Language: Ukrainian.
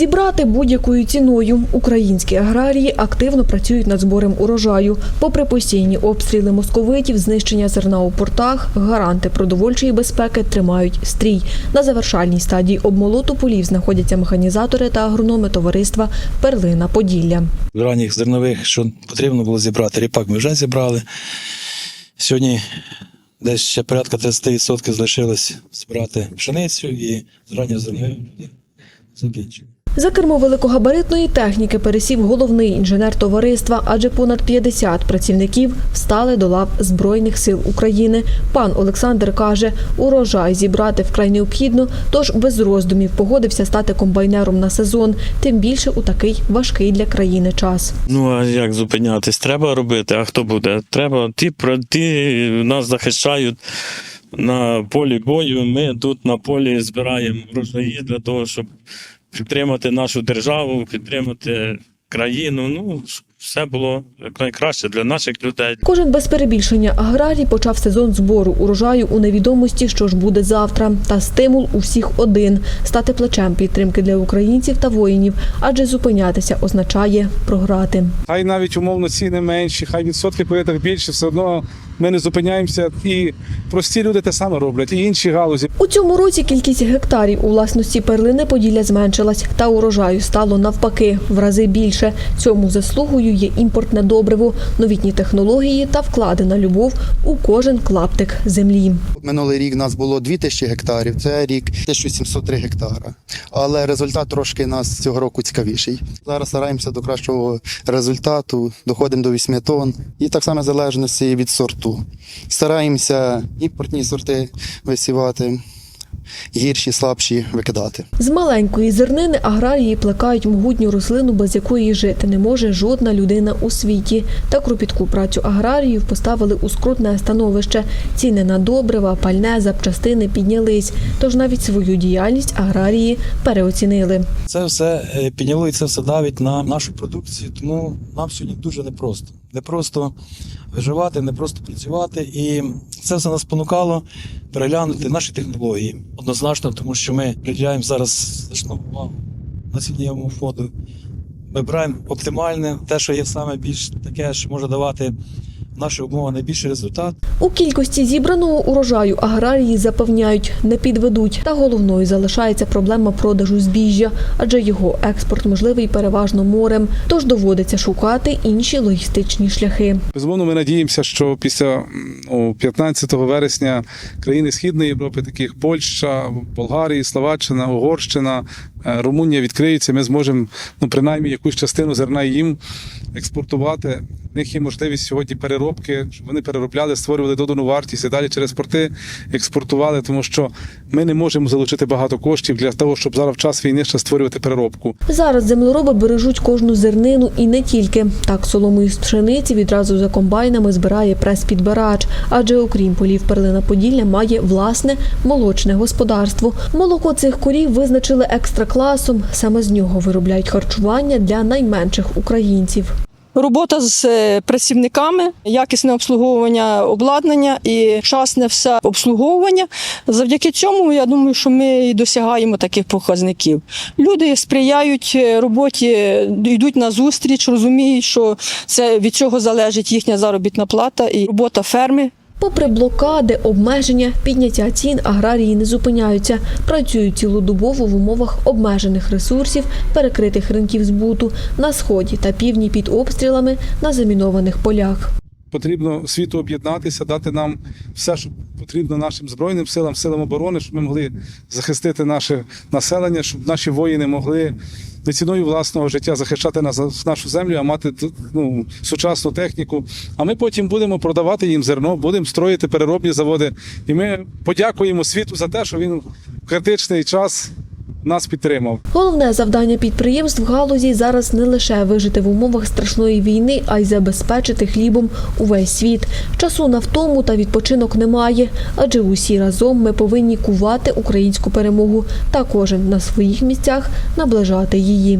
Зібрати будь-якою ціною українські аграрії активно працюють над збором урожаю. Попри постійні обстріли московитів, знищення зерна у портах, гаранти продовольчої безпеки тримають стрій. На завершальній стадії обмолоту полів знаходяться механізатори та агрономи товариства Перлина Поділля. ранніх зернових, що потрібно було зібрати. Ріпак ми вже зібрали. Сьогодні десь ще порядка 30% залишилось збирати пшеницю і ранніх зернових закінчили. За кермо великогабаритної техніки пересів головний інженер товариства, адже понад 50 працівників встали до лав Збройних сил України. Пан Олександр каже, урожай зібрати вкрай необхідно, тож без роздумів погодився стати комбайнером на сезон, тим більше у такий важкий для країни час. Ну а як зупинятись? Треба робити. А хто буде? Треба ті, ті нас захищають на полі бою. Ми тут на полі збираємо врожаї для того, щоб підтримати нашу державу, підтримати країну. Ну, все було як найкраще для наших людей. Кожен без перебільшення аграрій почав сезон збору урожаю у невідомості, що ж буде завтра. Та стимул у всіх один стати плечем підтримки для українців та воїнів, адже зупинятися означає програти. Хай навіть умовно ціни менші, хай відсотки по більше, все одно ми не зупиняємося. І прості люди те саме роблять, і інші галузі. У цьому році кількість гектарів у власності перлини Поділля зменшилась, та урожаю стало навпаки в рази більше. Цьому заслугою є імпортне добриво, новітні технології та вкладена любов у кожен клаптик землі. Минулий рік у нас було 2000 гектарів, це рік 1703 гектара. Але результат трошки нас цього року цікавіший. Зараз стараємося до кращого результату, доходимо до 8 тонн. І так само залежності від сорту. Стараємося імпортні сорти висівати, гірші, слабші викидати. З маленької зернини аграрії плекають могутню рослину, без якої жити не може жодна людина у світі. Та кропітку працю аграріїв поставили у скрутне становище. Ціни на добрива, пальне, запчастини піднялись. Тож навіть свою діяльність аграрії переоцінили. Це все е, підняло і це все давить на нашу продукцію, тому нам сьогодні дуже непросто. Не просто виживати, не просто працювати. І це все нас спонукало переглянути наші технології. Однозначно, тому що ми приділяємо зараз значну увагу населенному фонду. Ми беремо оптимальне, те, що є саме більш таке, що може давати наші умови найбільший результат. У кількості зібраного урожаю аграрії запевняють, не підведуть. Та головною залишається проблема продажу збіжжя, адже його експорт можливий переважно морем. Тож доводиться шукати інші логістичні шляхи. Безумовно, ми надіємося, що після м, 15 вересня країни Східної Європи, таких Польща, Болгарія, Словаччина, Угорщина, Румунія відкриються. Ми зможемо ну принаймні якусь частину зерна їм експортувати. В них є можливість сьогодні переробки, щоб вони переробляли, створювали додану вартість і далі через порти експортували, тому що ми не можемо залучити багато коштів для того, щоб зараз в час війни ще створювати переробку. Зараз землероби бережуть кожну зернину і не тільки. Так солому із пшениці відразу за комбайнами збирає прес-підбирач, адже окрім полів перлина Поділля має власне молочне господарство. Молоко цих корів визначили екстракласом. Саме з нього виробляють харчування для найменших українців. Робота з е, працівниками, якісне обслуговування обладнання і вчасне все обслуговування. Завдяки цьому я думаю, що ми і досягаємо таких показників. Люди сприяють е, роботі, йдуть на зустріч, розуміють, що це від цього залежить їхня заробітна плата і робота ферми. Попри блокади, обмеження, підняття цін, аграрії не зупиняються. Працюють цілодобово в умовах обмежених ресурсів, перекритих ринків збуту на сході та півдні під обстрілами на замінованих полях. Потрібно світу об'єднатися, дати нам все, що потрібно нашим збройним силам, силам оборони, щоб ми могли захистити наше населення, щоб наші воїни могли не ціною власного життя захищати нас- нашу землю, а мати ну, сучасну техніку. А ми потім будемо продавати їм зерно, будемо строїти переробні заводи. І ми подякуємо світу за те, що він в критичний час нас підтримав. Головне завдання підприємств галузі зараз не лише вижити в умовах страшної війни, а й забезпечити хлібом увесь світ. Часу на втому та відпочинок немає, адже усі разом ми повинні кувати українську перемогу та кожен на своїх місцях наближати її.